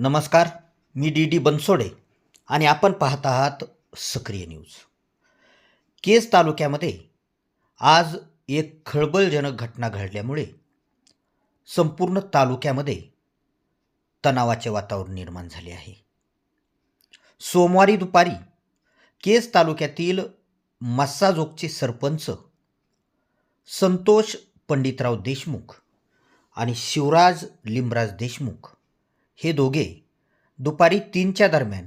नमस्कार मी D D Bansode आणि आपण पाहत आहात सक्रिय न्यूज. केज तालुक्यामध्ये आज एक खळबळजनक घटना घडल्यामुळे संपूर्ण तालुक्यामध्ये तणावाचे वातावरण निर्माण झाले आहे. सोमवारी दुपारी केज तालुक्यातील मस्साजोगचे सरपंच संतोष पंडितराव देशमुख आणि शिवराज लिमराज देशमुख हे दोघे दुपारी तीनच्या दरम्यान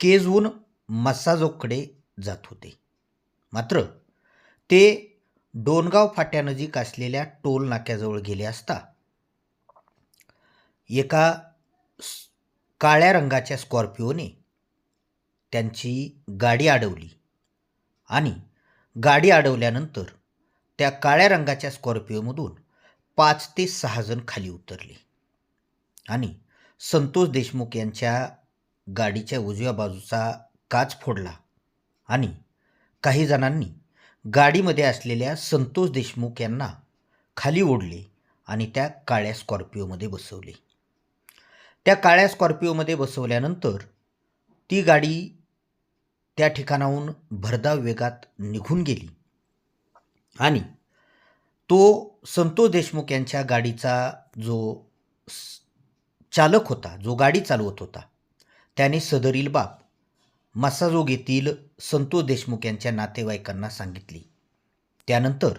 केजहून मस्साजोगकडे जात होते. मात्र ते डोनगाव फाट्यानजीक असलेल्या टोल नाक्याजवळ गेले असता एका काळ्या रंगाच्या स्कॉर्पिओने त्यांची गाडी अडवली आणि गाडी अडवल्यानंतर त्या काळ्या रंगाच्या स्कॉर्पिओमधून पाच ते सहा जण खाली उतरले. आणि संतोष देशमुख यांच्या गाडीच्या उजव्या बाजूचा काच फोडला आणि काही जणांनी गाडीमध्ये असलेल्या संतोष देशमुख यांना खाली ओढले आणि त्या काळ्या स्कॉर्पिओमध्ये बसवले. त्या काळ्या स्कॉर्पिओमध्ये बसवल्यानंतर ती गाडी त्या ठिकाणाहून भरधाव वेगात निघून गेली आणि तो संतोष देशमुख यांच्या गाडीचा जो चालक होता जो गाडी चालवत होता. त्याने सदरील बाब मसाजोग येथील संतोष देशमुख यांच्या नातेवाईकांना सांगितली. त्यानंतर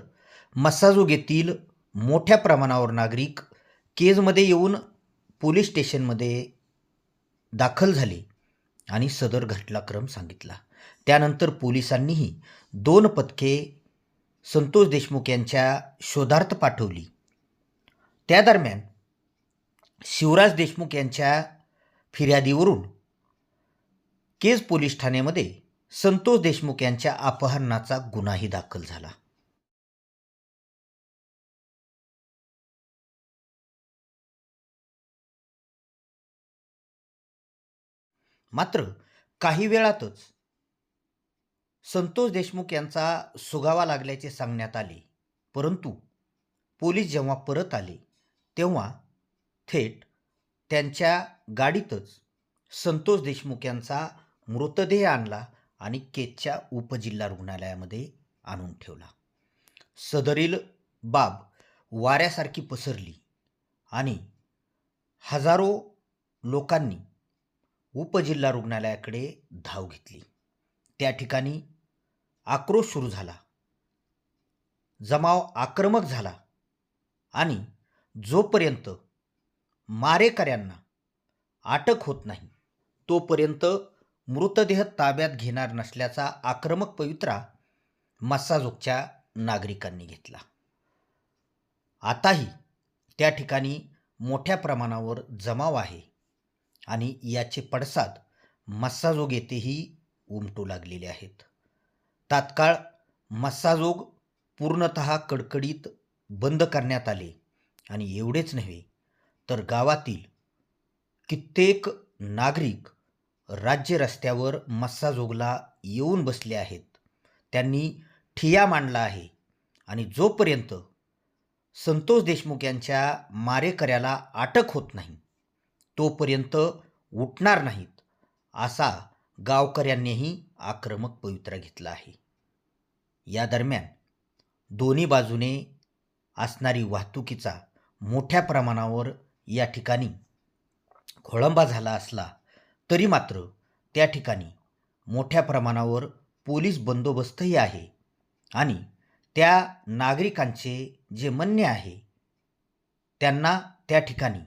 मसाजोग येथील मोठ्या प्रमाणावर नागरिक केजमध्ये येऊन पोलीस स्टेशनमध्ये दाखल झाले आणि सदर घटनाक्रम सांगितला. त्यानंतर पोलिसांनीही दोन पथके संतोष देशमुख यांच्या शोधार्थ पाठवली. त्या दरम्यान शिवराज देशमुख यांच्या फिर्यादीवरून केज पोलीस ठाण्यामध्ये संतोष देशमुख यांच्या अपहरणाचा गुन्हाही दाखल झाला. मात्र काही वेळातच संतोष देशमुख यांचा सुगावा लागल्याचे सांगण्यात आले. परंतु पोलीस जेव्हा परत आले तेव्हा थेट त्यांच्या गाडीतच संतोष देशमुख यांचा मृतदेह आणला आणि केतच्या उपजिल्हा रुग्णालयामध्ये आणून ठेवला. सदरील बाब वाऱ्यासारखी पसरली आणि हजारो लोकांनी उपजिल्हा रुग्णालयाकडे धाव घेतली. त्या ठिकाणी आक्रोश सुरू झाला जमाव आक्रमक झाला आणि जोपर्यंत मारेकऱ्यांना अटक होत नाही. तोपर्यंत मृतदेह ताब्यात घेणार नसल्याचा आक्रमक पवित्रा मस्साजोगच्या नागरिकांनी घेतला. आताही त्या ठिकाणी मोठ्या प्रमाणावर जमाव आहे आणि याचे पडसाद मस्साजोग येथेही उमटू लागलेले आहेत. तात्काळ मस्साजोग पूर्णत कडकडीत बंद करण्यात आले आणि एवढेच नव्हे तर गावातील कित्येक नागरिक राज्य रस्त्यावर मस्साजोगला येऊन बसले आहेत. त्यांनी ठिया मांडला आहे आणि जोपर्यंत संतोष देशमुख यांच्या मारेकऱ्याला अटक होत नाही तोपर्यंत उठणार नाहीत असा गावकऱ्यांनीही आक्रमक पवित्रा घेतला आहे. या दरम्यान दोन्ही बाजूने असणारी वाहतुकीचा मोठ्या प्रमाणावर या ठिकाणी खोळंबा झाला असला तरी मात्र त्या ठिकाणी मोठ्या प्रमाणावर पोलीस बंदोबस्तही आहे आणि त्या नागरिकांचे जे म्हणणे आहे त्यांना त्या ठिकाणी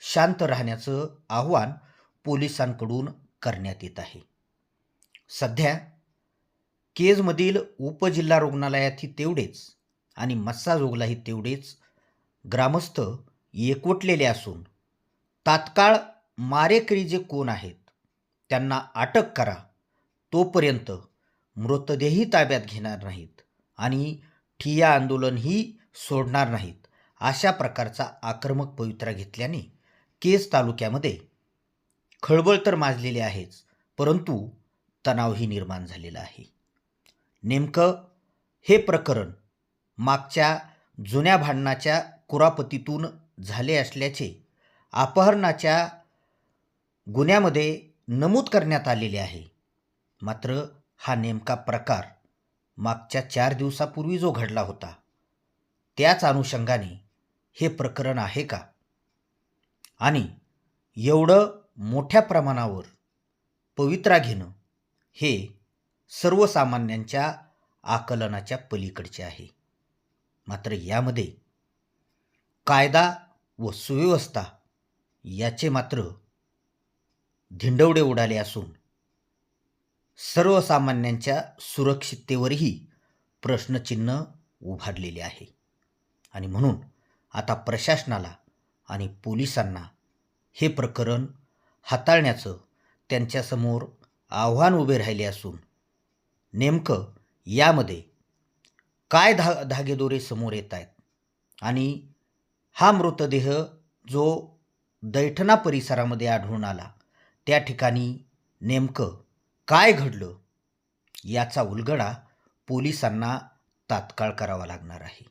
शांत राहण्याचं आव्हान पोलिसांकडून करण्यात येत आहे. सध्या केजमधील उपजिल्हा रुग्णालयातही तेवढेच आणि मस्साजोगलाही तेवढेच ग्रामस्थ एकवटलेले असून तात्काळ मारेकरी जे कोण आहेत त्यांना अटक करा. तोपर्यंत मृतदेही ताब्यात घेणार नाहीत आणि ठिया आंदोलनही सोडणार नाहीत अशा प्रकारचा आक्रमक पवित्रा घेतल्याने केस तालुक्यामध्ये खळबळ तर माजलेली आहेच परंतु तणावही निर्माण झालेला आहे. नेमकं हे प्रकरण मागच्या जुन्या भांडणाच्या कुरापतीतून झाले असल्याचे अपहरणाच्या गुन्ह्यामध्ये नमूद करण्यात आलेले आहे. मात्र हा नेमका प्रकार मागच्या चार दिवसापूर्वी जो घडला होता त्याच अनुषंगाने हे प्रकरण आहे का? आणि एवढं मोठ्या प्रमाणावर पवित्रा घेणं हे सर्वसामान्यांच्या आकलनाच्या पलीकडचे आहे. मात्र यामध्ये कायदा व सुव्यवस्था याचे मात्र धिंडवडे उडाले असून सर्वसामान्यांच्या सुरक्षिततेवरही प्रश्नचिन्ह उभारलेले आहे. आणि म्हणून आता प्रशासनाला आणि पोलिसांना हे प्रकरण हाताळण्याचं त्यांच्यासमोर आव्हान उभे राहिले असून नेमकं यामध्ये काय धा धागेदोरे समोर येत आहेत आणि हा मृतदेह जो दैठणा परिसरामध्ये आढळून आला त्या ठिकाणी नेमकं काय घडलं याचा उलगडा पोलिसांना तात्काळ करावा लागणार आहे.